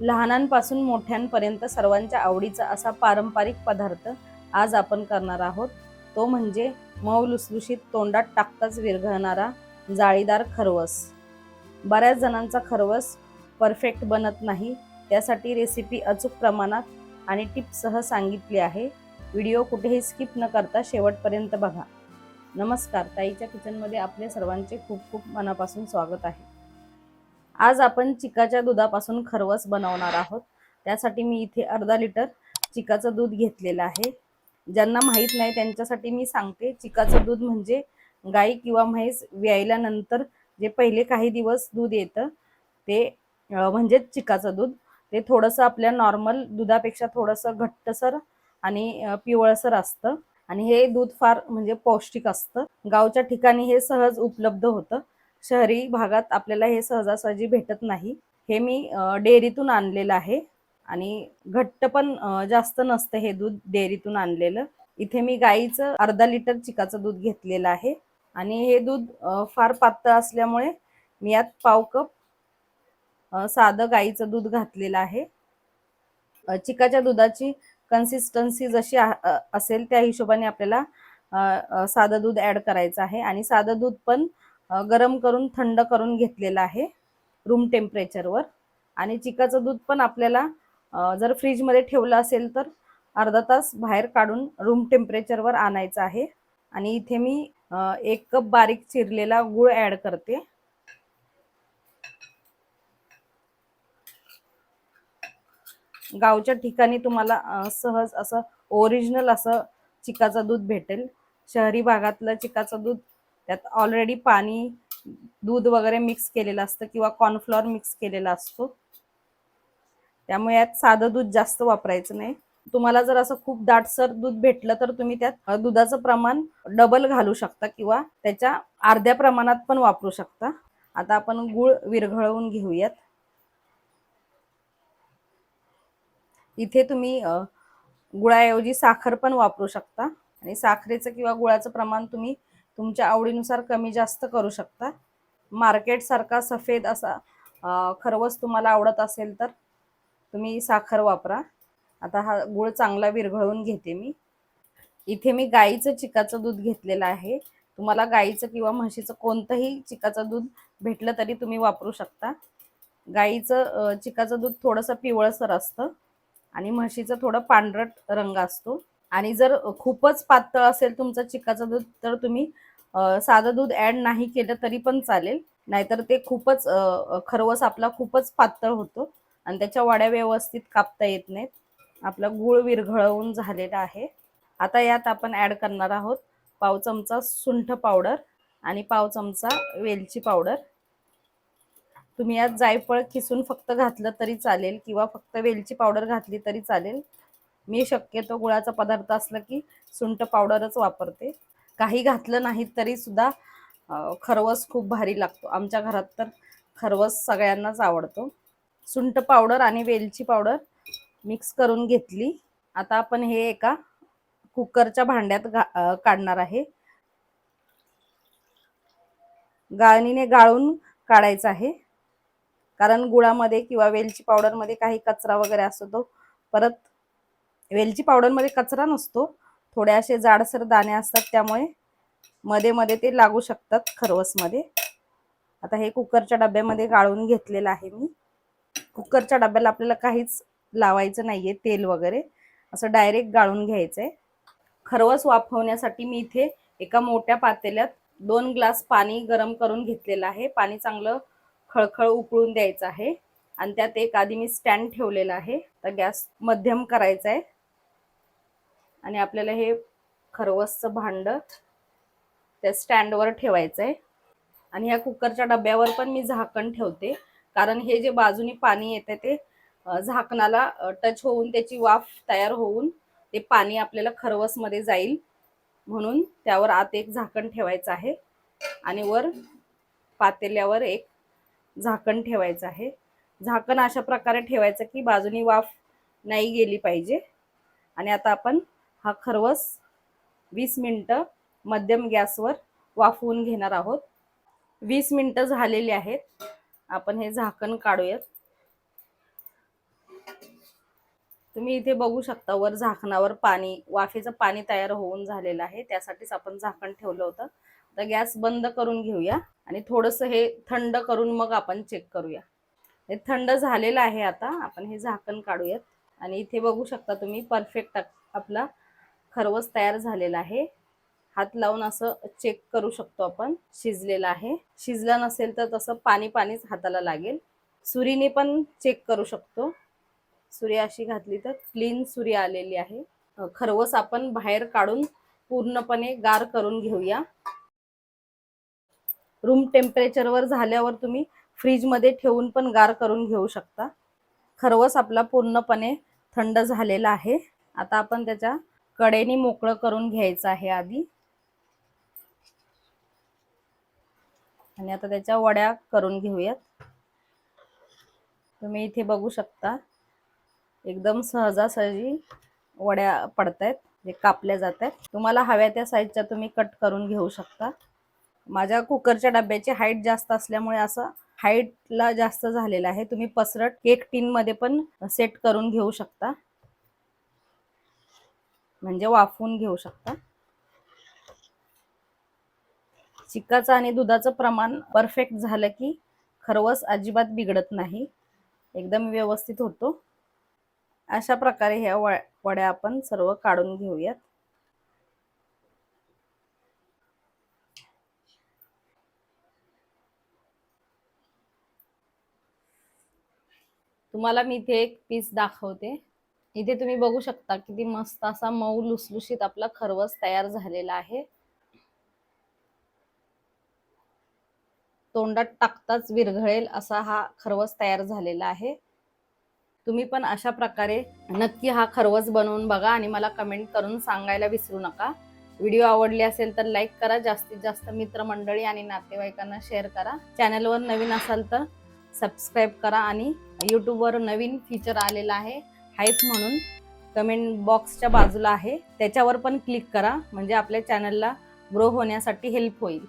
लहानांपासून मोठ्यांपर्यंत सर्वांच्या आवडीचा असा पारंपरिक पदार्थ आज आपण करणार आहोत. तो म्हणजे मऊ लुसलुशीत तोंडात टाकताच विरघळणारा जाळीदार खरवस. बऱ्याच जणांचा खरवस परफेक्ट बनत नाही. त्यासाठी रेसिपी अचूक प्रमाणात आणि टिप्ससह सांगितली आहे. व्हिडिओ कुठेही स्किप न करता शेवटपर्यंत बघा. नमस्कार. ताईच्या किचनमध्ये आपले सर्वांचे खूप खूप मनापासून स्वागत आहे. आज आपण चिकाच्या दुधापासून खरवस बनवणार आहोत. त्यासाठी मी इथे अर्धा लिटर चिकाचं दूध घेतलेलं आहे. ज्यांना माहीत नाही त्यांच्यासाठी मी सांगते. चिकाचं दूध म्हणजे गाई किंवा म्हैस व्यायल्यानंतर जे पहिले काही दिवस दूध येतं ते म्हणजेच चिकाचं दूध. ते थोडंसं आपल्या नॉर्मल दुधापेक्षा थोडंसं घट्टसर आणि पिवळसर असतं. आणि हे दूध फार म्हणजे पौष्टिक असतं. गावच्या ठिकाणी हे सहज उपलब्ध होतं. शहरी भागात आपल्याला हे सहजासहजी भेटत नाही. हे मी डेअरीतून आणलेलं आहे. आणि घट्ट पण जास्त नसतं हे दूध डेअरीतून आणलेलं. इथे मी गाईचं अर्धा लिटर चिकाचं दूध घेतलेलं आहे. आणि हे दूध फार पातळ असल्यामुळे मी यात पाव कप साधं गाईचं दूध घातलेलं आहे. चिकाच्या दुधाची कन्सिस्टन्सी जशी असेल त्या हिशोबाने आपल्याला साधं दूध ॲड करायचं आहे. आणि साधं दूध पण गरम करून थंड करून घेतलेलं आहे रूम टेम्परेचरवर आणि चिकाचं दूध पण आपल्याला जर फ्रीजमध्ये ठेवलं असेल तर अर्धा तास बाहेर काढून रूम टेम्परेचरवर आणायचं आहे. आणि इथे मी एक कप बारीक चिरलेला गूळ ॲड करते. गावच्या ठिकाणी तुम्हाला सहज असं ओरिजिनल असं चिकाचं दूध भेटेल. शहरी भागातलं चिकाचं दूध त्यात ऑलरेडी पाणी दूध वगैरे मिक्स केलेलं असतं किंवा कॉर्नफ्लॉर मिक्स केलेला असतो. त्यामुळे यात साधं दूध जास्त वापरायचं नाही. तुम्हाला जर असं खूप दाटसर दूध भेटलं तर तुम्ही त्यात दुधाचं प्रमाण डबल घालू शकता किंवा त्याच्या अर्ध्या प्रमाणात पण वापरू शकता. आता आपण गुळ विरघळवून घेऊयात. इथे तुम्ही गुळाऐवजी साखर पण वापरू शकता आणि साखरेचं किंवा गुळाचं प्रमाण तुम्ही तुमच्या आवडीनुसार कमी जास्त करू शकता. मार्केटसारखा सफेद असा खरवस तुम्हाला आवडत असेल तर तुम्ही साखर वापरा. आता हा गुळ चांगला विरघळवून घेते मी. इथे मी गाईचं चिकाचं दूध घेतलेलं आहे. तुम्हाला गाईचं किंवा म्हशीचं कोणतंही चिकाचं दूध भेटलं तरी तुम्ही वापरू शकता. गाईचं चिकाचं दूध थोडंसं पिवळसर असतं आणि म्हशीचं थोडं पांढरट रंग असतो. आणि जर खूपच पातळ असेल तुमचं चिकाचं दूध तर तुम्ही साधं दूध ऍड नाही केलं तरी पण चालेल. नाहीतर ते खूपच खरवस आपला खूपच पातळ होतो आणि त्याच्या वड्या व्यवस्थित कापता येत नाहीत. आपला गूळ विरघळवून झालेला आहे. आता यात आपण ॲड करणार आहोत पाव चमचा सुंठ पावडर आणि पाव चमचा वेलची पावडर तुम्ही यात जायफळ किसून फक्त घातलं तरी चालेल किंवा फक्त वेलची पावडर घातली तरी चालेल. मी शक्यतो गुळाचा पदार्थ असला की सुंठ पावडरच वापरते. काही घातलं नाही तरी सुद्धा खरवस खूप भारी लागतो. आमच्या घरात तर खरवस सगळ्यांनाच आवडतो. सुंट पावडर आणि वेलची पावडर मिक्स करून घेतली. आता आपण हे एका कुकरच्या भांड्यात घा काढणार आहे. गाळणीने गाळून काढायचं आहे. कारण गुळामध्ये किंवा वेलची पावडरमध्ये काही कचरा वगैरे असतो तो. परत वेलची पावडरमध्ये कचरा नसतो. थोडे असे जाडसर दाणे असतात त्यामुळे मध्ये मध्ये ते लागू शकतात खरवसमध्ये. आता हे कुकरच्या डब्यामध्ये गाळून घेतलेलं आहे मी. कुकरच्या डब्याला आपल्याला काहीच लावायचं नाहीये तेल वगैरे. असं डायरेक्ट गाळून घ्यायचंय. खरवस वाफवण्यासाठी मी इथे एका मोठ्या पातेल्यात दोन ग्लास पाणी गरम करून घेतलेलं आहे. पाणी चांगलं खळखळ उकळून द्यायचं आहे. आणि त्यात एक आधी मी स्टँड ठेवलेला आहे. तर गॅस मध्यम करायचा आहे आणि आपल्याला हे खरवसचं भांडं त्या स्टँडवर ठेवायचं आहे. आणि ह्या कुकरच्या डब्यावर पण मी झाकण ठेवते. कारण हे जे बाजूनी पाणी येतं ते झाकणाला टच होऊन त्याची वाफ तयार होऊन ते पाणी आपल्याला खरवसमध्ये जाईल. म्हणून त्यावर आत एक झाकण ठेवायचं आहे. आणि वर पातेल्यावर एक झाकण ठेवायचं आहे. झाकण अशा प्रकारे ठेवायचं की बाजूनी वाफ नाही गेली पाहिजे. आणि आता आपण हा खरवस वीस मिनटं मध्यम गॅसवर वाफवून घेणार आहोत. वीस मिनटं झालेली आहेत. आपण हे झाकण काढूयात. तुम्ही इथे बघू शकता वर झाकणावर पाणी वाफेचं पाणी तयार होऊन झालेलं आहे. त्यासाठीच आपण झाकण ठेवलं होतं. तर गॅस बंद करून घेऊया आणि थोडंसं हे थंड करून मग आपण चेक करूया. हे थंड झालेलं आहे आता. आपण हे झाकण काढूयात. आणि इथे बघू शकता तुम्ही परफेक्ट आपला खरवस तयार झालेला आहे. हात लावून असं चेक करू शकतो आपण. शिजलेला आहे. शिजला नसेल तर तसं पाणी पाणीच हाताला लागेल. सुरीने पण चेक करू शकतो. सुरी अशी घातली तर क्लीन सुरी आलेली आहे. खरवस आपण बाहेर काढून पूर्णपणे गार करून घेऊया. रूम टेम्परेचरवर झाल्यावर तुम्ही फ्रीजमध्ये ठेवून पण गार करून घेऊ शकता. खरवस आपला पूर्णपणे थंड झालेला आहे. आता आपण त्याच्या कडेने मोकळं करून घ्यायचं आहे आधी. आणि आता त्याच्या वड्या करून घेऊयात. तुम्ही इथे बघू शकता. एकदम सहजासहजी वड्या पडतायत जे कापल्या जात आहेत तुम्हाला हव्या त्या साईजच्या तुम्ही कट करून घेऊ शकता. माझ्या कुकरच्या डब्याची हाईट जास्त असल्यामुळे असं हाईटला जास्त झालेलं आहे. तुम्ही पसरट केक टीनमध्ये पण सेट करून घेऊ शकता. म्हणजे वाफवून घेऊ शकता. चिकाचं आणि दुधाचं प्रमाण परफेक्ट झालं की खरवस अजिबात बिघडत नाही. एकदम व्यवस्थित होतो. अशा प्रकारे ह्या वड्या आपण सर्व काढून घेऊयात. तुम्हाला मी इथे एक पीस दाखवते. इथे तुम्ही बघू शकता किती मस्त असा मऊ लुसलुशीत आपला खरवस तयार झालेला आहे. तोंडात टाकताच विरघळेल असा हा खरवस तयार झालेला आहे. तुम्ही पण अशा प्रकारे नक्की हा खरवस बनवून बघा आणि मला कमेंट करून सांगायला विसरू नका. व्हिडिओ आवडले असेल तर लाईक करा जास्तीत जास्त मित्रमंडळी आणि नातेवाईकांना शेअर करा. चॅनलवर नवीन असाल तर सबस्क्राईब करा आणि यूट्यूबवर नवीन फीचर आलेला आहे. हाईप म्हणून कमेंट बॉक्सच्या बाजूला आहे. त्याच्यावर पण क्लिक करा. म्हणजे आपल्या चॅनलला ग्रो होण्यासाठी हेल्प होईल.